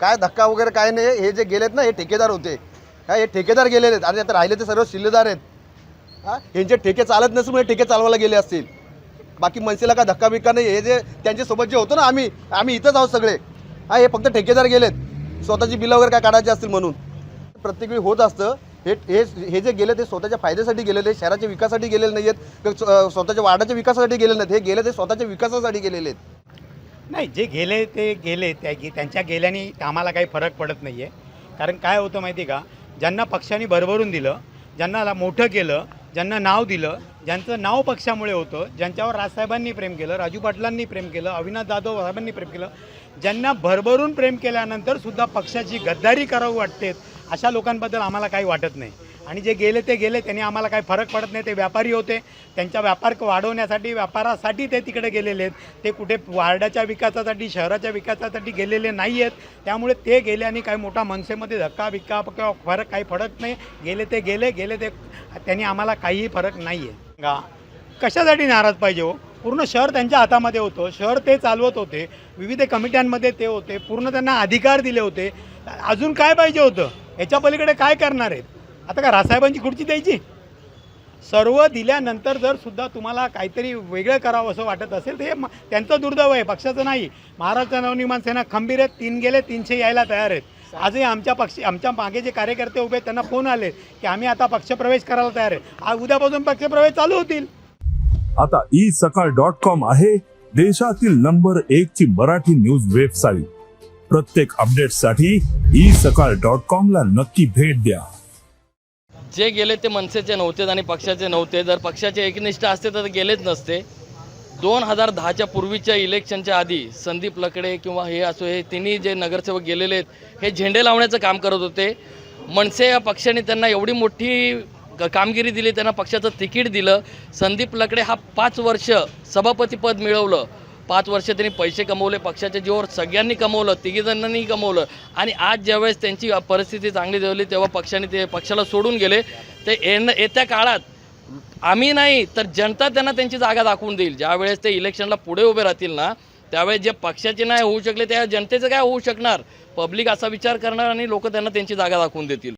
काय धक्का वगैरे काय नाही हे जे गेलेत ना हे ठेकेदार होते. काय हे ठेकेदार गेलेले आहेत. आणि आता राहिले ते सर्व शिल्लेदार आहेत. हा यांचे ठेके चालत नसून हे ठेके चालवायला गेले असतील. बाकी मनसेला काय धक्का बिक्का नाही हे जे त्यांच्यासोबत जे होतो ना आम्ही आम्ही इथंच आहोत सगळे. हा हे फक्त ठेकेदार गेलेत. स्वतःची बिलं वगैरे काय काढायची असतील म्हणून. प्रत्येक वेळी होत असतं. हे हे हे जे गेले ते स्वतःच्या फायद्यासाठी गेलेले शहराच्या विकासासाठी गेलेले नाही आहेत स्वतःच्या वार्डाच्या विकासासाठी गेलेले नाहीत. हे गेले ते स्वतःच्या विकासासाठी गेलेले आहेत. नाही जे गेले ते गेले त्या त्यांच्या गेल्याने आम्हाला काही फरक पडत नाही आहे कारण काय होतं माहिती आहे का? ज्यांना पक्षाने भरभरून दिलं ज्यांना ला- मोठं केलं ज्यांना नाव दिलं ज्यांचं नाव पक्षामुळे होतं ज्यांच्यावर राजसाहेबांनी प्रेम केलं राजू पाटलांनी प्रेम केलं अविनाश जाधव साहेबांनी प्रेम केलं ज्यांना भरभरून प्रेम केल्यानंतर सुद्धा पक्षाची गद्दारी करावं वाटते अशा लोकांबद्दल आम्हाला काही वाटत नाही. आणि जे गेले ते गेले त्यांनी आम्हाला काही फरक पडत नाही. ते व्यापारी होते. त्यांचा व्यापार वाढवण्यासाठी व्यापारासाठी ते तिकडे गेलेले आहेत. ते कुठे वार्डाच्या विकासासाठी शहराच्या विकासासाठी गेलेले नाही आहेत त्यामुळे ते गेले आणि काही मोठा मनसेमध्ये धक्का बिक्का किंवा फरक काही पडत नाही. गेले ते गेले गेले ते त्यांनी आम्हाला काहीही फरक नाही आहे गा कशासाठी नाराज पाहिजे हो? पूर्ण शहर त्यांच्या हातामध्ये होतं. शहर ते चालवत होते. विविध कमिट्यांमध्ये ते होते. पूर्ण त्यांना अधिकार दिले होते. अजून काय पाहिजे होतं? याच्या पलीकडे काय करणार आहेत? आता का रासाहेबांची खुर्ची द्यायची? सर्व दिल्यानंतर जर सुद्धा तुम्हाला काहीतरी वेगळं करावं असं वाटत असेल तर हे त्यांचं दुर्दैव आहे पक्षाचं नाही. महाराष्ट्र नवनिर्माण सेना खंबीर आहेत तीन गेले तीनशे यायला तयार आहेत. आजही आमच्या पक्ष आमच्या मागे जे कार्यकर्ते उभे आहेत त्यांना फोन आले की आम्ही आता पक्षप्रवेश करायला तयार आहे आज उद्यापासून पक्षप्रवेश चालू होतील. आता ई सकाळ डॉट कॉम आहे देशातील नंबर एक ची मराठी न्यूज वेबसाईट. प्रत्येक अपडेटसाठी ई सकाळ डॉट कॉम ला नक्की भेट द्या. जे गेले ते मनसेचे नव्हते आणि पक्षाचे नव्हते. जर पक्षाचे एकनिष्ठ असते तर गेलेच नसते. दोन हजार दहाच्या पूर्वीच्या इलेक्शनच्या आधी संदीप लकडे किंवा हे असो हे तिन्ही जे नगरसेवक गेलेले आहेत हे झेंडे लावण्याचं काम करत होते. मनसे या पक्षाने त्यांना एवढी मोठी क- कामगिरी दिली त्यांना पक्षाचं तिकीट दिलं. संदीप लकडे हा पाच वर्ष सभापतीपद मिळवलं. पाच वर्ष त्यांनी पैसे कमवले पक्षाच्या जीवावर सगळ्यांनी कमवलं तिघीजणांनी कमवलं. आणि आज ज्यावेळेस त्यांची परिस्थिती चांगली झाली तेव्हा पक्षाने ते पक्षाला सोडून गेले. ते येणं येत्या काळात आम्ही नाही तर जनता त्यांना त्यांची जागा दाखवून देईल. ज्यावेळेस ते इलेक्शनला पुढे उभे राहतील ना त्यावेळेस जे पक्षाचे नाही होऊ शकले त्या जनतेचं काय होऊ शकणार? पब्लिक असा विचार करणार आणि लोक त्यांना त्यांची जागा दाखवून देतील.